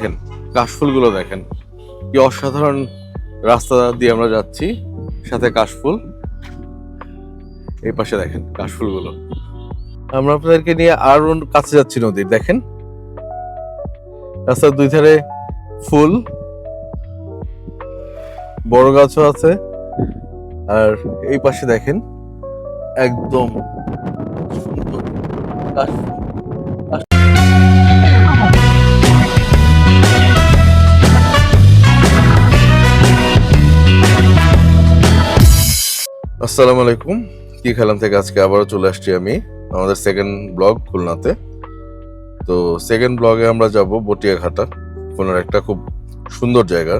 দেখেন, কাশফুলগুলো দেখেন। কি অসাধারণ রাস্তা দিয়ে আমরা যাচ্ছি, সাথে কাশফুল। এই পাশে দেখেন কাশফুলগুলো। আমরা আপনাদেরকে নিয়ে আরও কাছে যাচ্ছি নদীর, দেখেন। রাস্তার দুই ধারে ফুল, বড় গাছও আছে। আর এই পাশে দেখেন, একদম সুন্দর আসসালামু আলাইকুম। কি খেলাম থেকে আজকে আবারও চলে আসছি আমি আমাদের সেকেন্ড ব্লগ খুলনাতে। তো সেকেন্ড ব্লগে আমরা যাব বটিয়াঘাটা, খুলনার একটা খুব সুন্দর জায়গা।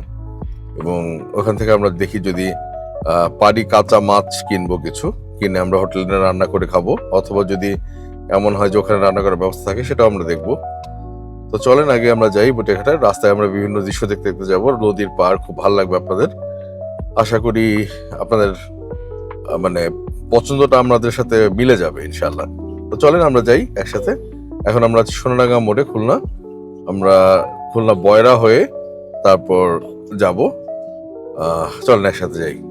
এবং ওখান থেকে আমরা দেখি যদি পারি কাঁচা মাছ কিনবো কিছু, কিনে আমরা হোটেলে রান্না করে খাব। অথবা যদি এমন হয় যে ওখানে রান্না করার ব্যবস্থা থাকে, সেটাও আমরা দেখব। তো চলেন, আগে আমরা যাই বটিয়াঘাটায়। রাস্তায় আমরা বিভিন্ন দৃশ্য দেখতে দেখতে যাব। নদীর পার খুব ভালো লাগবে আপনাদের। আশা করি আপনাদের মানে পছন্দটা আমাদের সাথে মিলে যাবে ইনশাল্লাহ তো চলেন আমরা যাই একসাথে। এখন আমরা সোনাডাঙ্গা মোড়ে খুলনা। আমরা খুলনা বয়রা হয়ে তারপর যাব। চলেন একসাথে যাই।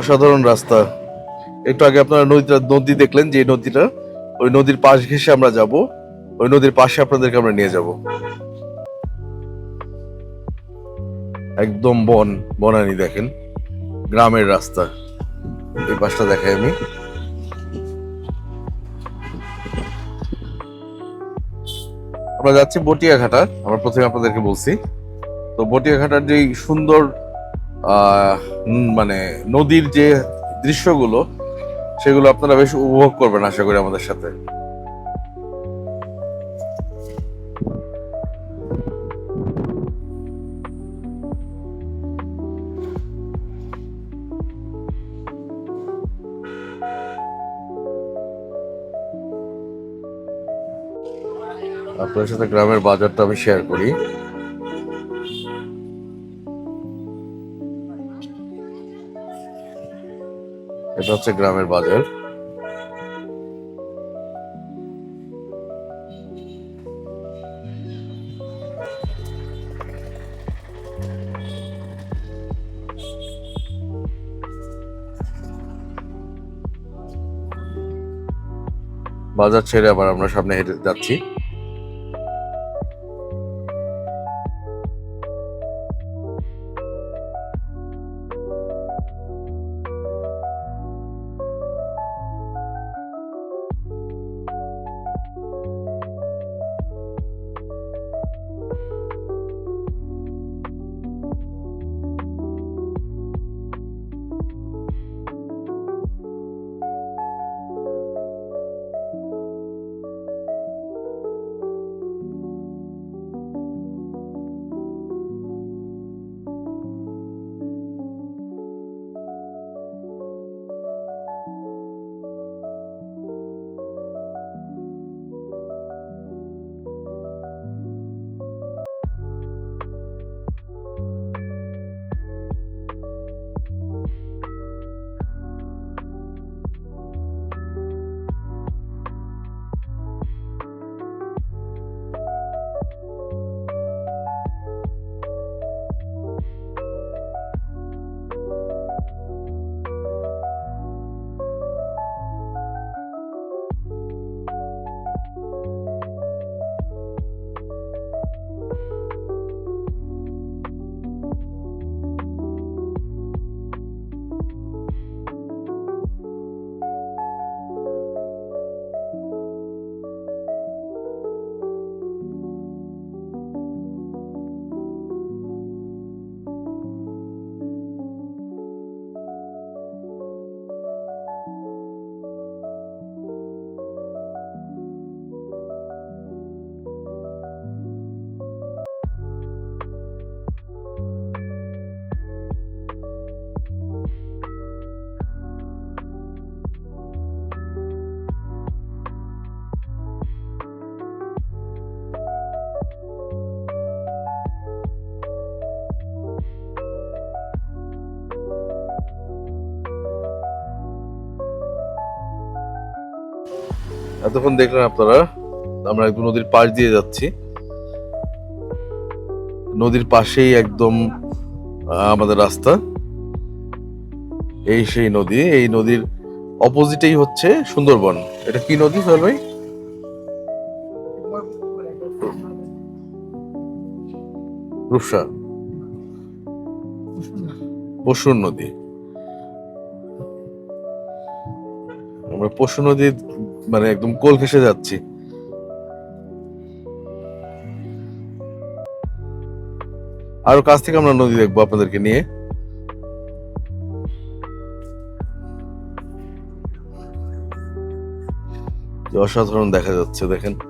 অসাধারণ রাস্তা। একটু আগে আপনারা নদীটা, নদী দেখলেন যে নদীটা, ওই নদীর পাশ ঘেসে আমরা যাব, ওই নদীর পাশে আপনাদেরকে আমরা নিয়ে যাব। একদম বন, বনানি দেখেন, গ্রামের রাস্তা। এই পাশটা দেখাই আমি। আমরা যাচ্ছি বটিয়াঘাটা, আমরা প্রথমে আপনাদেরকে বলছি। তো বটিয়াঘাটার যে সুন্দর মানে নদীর যে দৃশ্যগুলো, সেগুলো আপনারা বেশ উপভোগ করবেন আশা করি আমাদের সাথে। আপনার সাথে গ্রামের বাজারটা আমি শেয়ার করি। এটা হচ্ছে গ্রামের বাজার। বাজার ছেড়ে আবার আমরা সামনে হেঁটে যাচ্ছি। এতক্ষণ দেখলেন আপনারা, আমরা একদম নদীর পাশ দিয়ে যাচ্ছি। নদীর পাশেই একদম আমাদের রাস্তা। এই সেই নদী, এই নদীর অপোজিটেই হচ্ছে সুন্দরবন। এটা কি নদী, সোহেল ভাই? রূপসা। পশুর নদী। আমরা পশু নদীর মানে একদম কোল ঘেসে যাচ্ছি। আরও কাছ থেকে আমরা নদী দেখব আপনাদেরকে নিয়ে। অসাধারণ দেখা যাচ্ছে, দেখেন।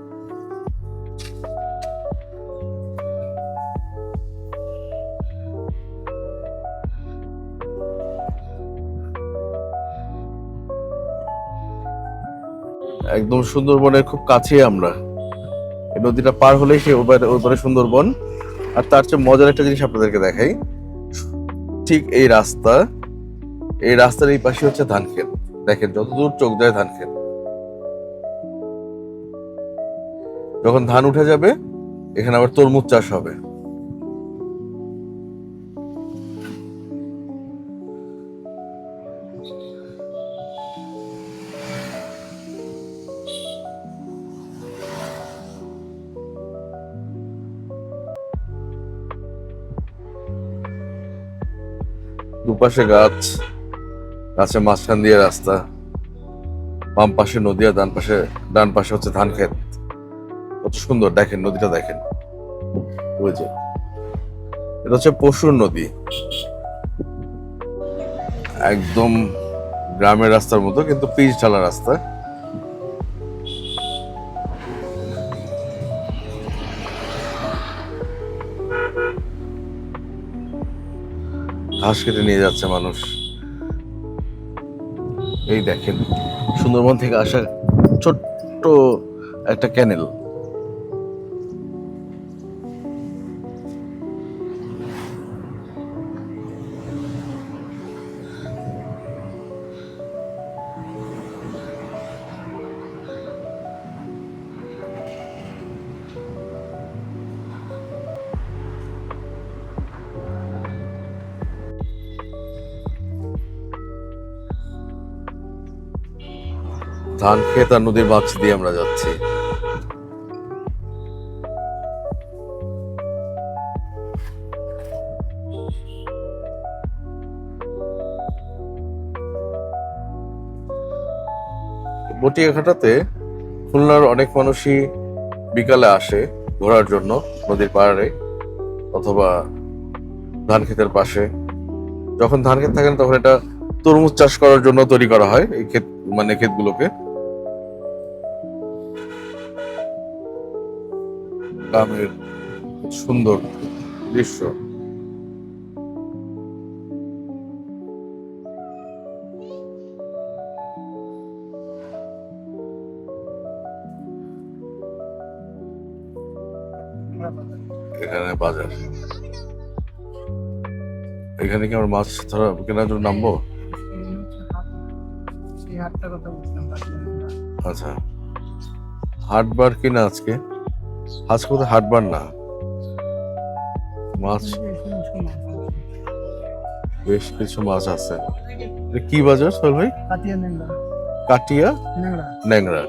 একদম সুন্দরবনের খুব কাছেই আমরা। এই নদীটা পার হলেই সে ওপারে সুন্দরবন। আর তার চেয়ে মজার একটা জিনিস আপনাদেরকে দেখাই। ঠিক এই রাস্তা, এই রাস্তার এই পাশে হচ্ছে ধান ক্ষেত দেখেন যতদূর চোখ যায় ধান ক্ষেত যখন ধান উঠে যাবে, এখানে আবার তরমুজ চাষ হবে। দুপাশে গাছ, গাছের মাঝখান দিয়ে রাস্তা, বাম পাশে নদী আর ডান পাশে ডান পাশে হচ্ছে ধান খেত কত সুন্দর, দেখেন নদীটা দেখেন। বুঝে এটা হচ্ছে পশুর নদী। একদম গ্রামের রাস্তার মতো, কিন্তু পিচ ঢালা রাস্তা। ঘাস কেটে নিয়ে যাচ্ছে মানুষ। এই দেখেন সুন্দরবন থেকে আসা ছোট্ট একটা ক্যানেল। ধান ক্ষেত আর নদীর মাছ দিয়ে আমরা যাচ্ছি। বটিয়াঘাটাতে খুলনার অনেক মানুষই বিকালে আসে ঘোরার জন্য নদীর পাড়ে অথবা ধান ক্ষেতের পাশে। যখন ধান ক্ষেত থাকেন তখন এটা তরমুজ চাষ করার জন্য তৈরি করা হয় এই ক্ষেত মানে ক্ষেতগুলোকে। গ্রামের সুন্দর দৃশ্য। এখানে বাজার। এখানে কি আমরা মাছ ধরা কেনার জন্য নামবো। আচ্ছা। হাটবার কিনা আজকে? আজকে কোথায় হাটবার না। মাছ? বেশ কিছু মাছ আছে। কি বাজার সোহেল ভাই? কাটিয়া নেংরা কাটিয়া ন্যাংরা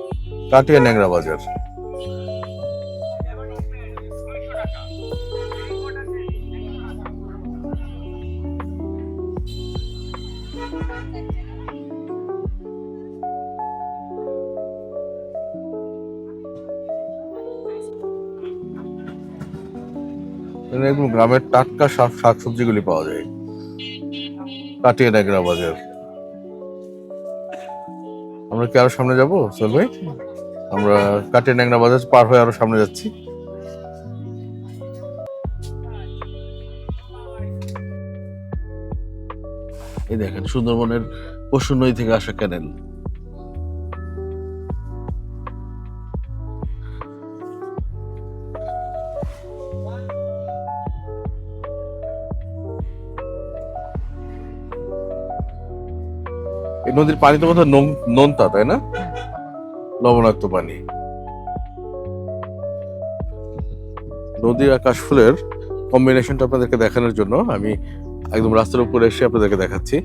কাটিয়া ন্যাংরা বাজার। একদম গ্রামের টাটকা শাক শাকসবজিগুলি পাওয়া যায়। কাটিয়া ন্যাংরা বাজার। আমরা কি আরও সামনে যাব, সোহেল ভাই? আমরা কাটিয়ে ন্যাংরা বাজার, পার হয়ে আরও সামনে যাচ্ছি। এই দেখেন, সুন্দরবনের পশু নদী থেকে আসা ক্যানেল। এই নদীর পানি তো নোং- নোনতা, তাই না? লবণাক্ত পানি। নদী আকাশ ফুলের কম্বিনেশনটা আপনাদেরকে দেখানোর জন্য আমি একদম রাস্তার উপরে এসে আপনাদেরকে দেখাচ্ছি।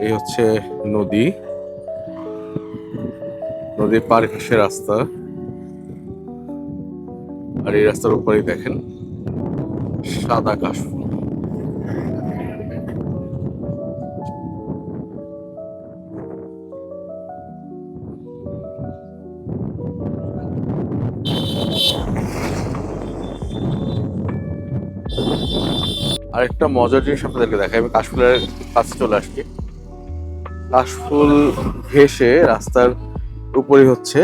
এই হচ্ছে নদী। নদীর পার ঘেসে রাস্তা। আর এই রাস্তার উপরেই দেখেন সাদা কাশফুল আরেকটা মজার জিনিস আপনাদেরকে দেখাই। আমি কাশফুলের কাছে চলে আসছি। কাশফুল ঘেসে রাস্তার উপরে হচ্ছে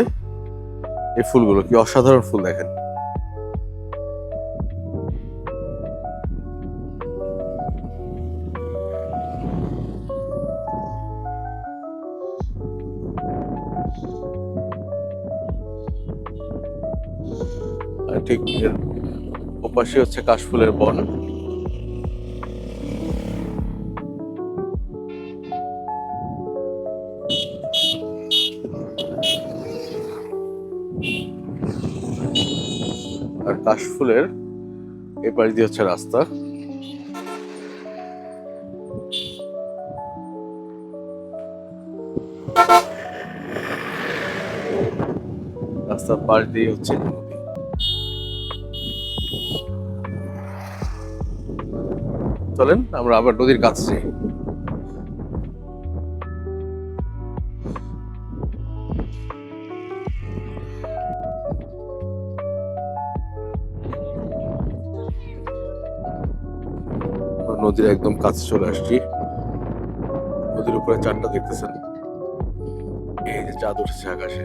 এই ফুলগুলো। কি অসাধারণ ফুল দেখেন। ঠিক ওপাশে হচ্ছে কাশফুলের বন। আর কাশফুলের পাশ দিয়ে হচ্ছে রাস্তা। রাস্তার পাশ দিয়ে হচ্ছে চলেন, আমরা আবার নদীর কাছে যাই। নদীর একদম কাছে চলে আসছি। নদীর উপরে চাঁদটা দেখতেছেন? এই যে চাঁদ উঠেছে আকাশে।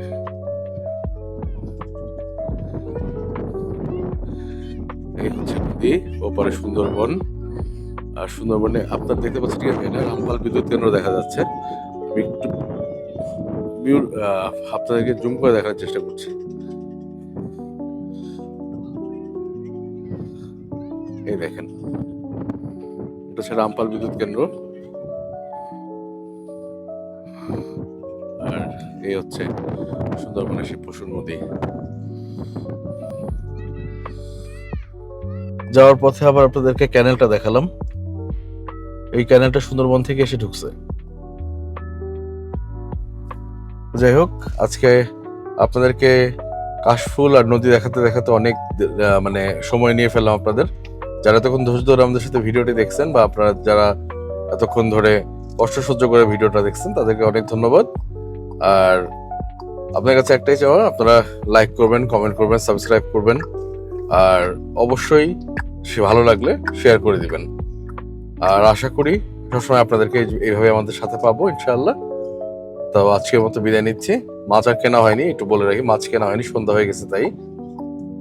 এই হচ্ছে নদী, ওপারে সুন্দরবন। আর সুন্দরবনে আপনার দেখতে পাচ্ছেন ঠিক আছে রামপাল বিদ্যুৎ কেন্দ্র দেখা যাচ্ছে। আপনাদেরকে জুম করে দেখার চেষ্টা করছি। হচ্ছে রামপাল বিদ্যুৎ কেন্দ্র। আর এই হচ্ছে সুন্দরবনের শিবপশুর নদী। যাওয়ার পথে আবার আপনাদেরকে ক্যানেলটা দেখালাম। এই ক্যানেলটা সুন্দরবন থেকে এসে ঢুকছে। যাই হোক, আজকে আপনাদেরকে কাশফুল আর নদী দেখাতে দেখাতে অনেক মানে সময় নিয়ে ফেললাম আপনাদের। যারা এতক্ষণ ধৈর্য ধরে আমাদের সাথে ভিডিওটি দেখছেন বা আপনারা যারা এতক্ষণ ধরে কষ্ট সহ্য করে ভিডিওটা দেখছেন, তাদেরকে অনেক ধন্যবাদ। আর আপনার কাছে একটাই চাওয়া, আপনারা লাইক করবেন কমেন্ট করবেন সাবস্ক্রাইব করবেন। আর অবশ্যই সে ভালো লাগলে শেয়ার করে দিবেন। আর আশা করি সবসময় আপনাদেরকে এইভাবে আমাদের সাথে পাবো, ইনশাআল্লাহ। তো আজকের মতো বিদায় নিচ্ছি। মাছ আর কেনা হয়নি, একটু বলে রাখি, মাছ কেনা হয়নি, সন্ধ্যা হয়ে গেছে তাই।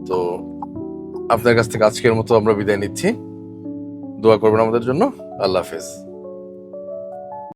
তো আপনার কাছ থেকে আজকের মতো আমরা বিদায় নিচ্ছি। দোয়া করবেন আমাদের জন্য। আল্লাহ হাফেজ।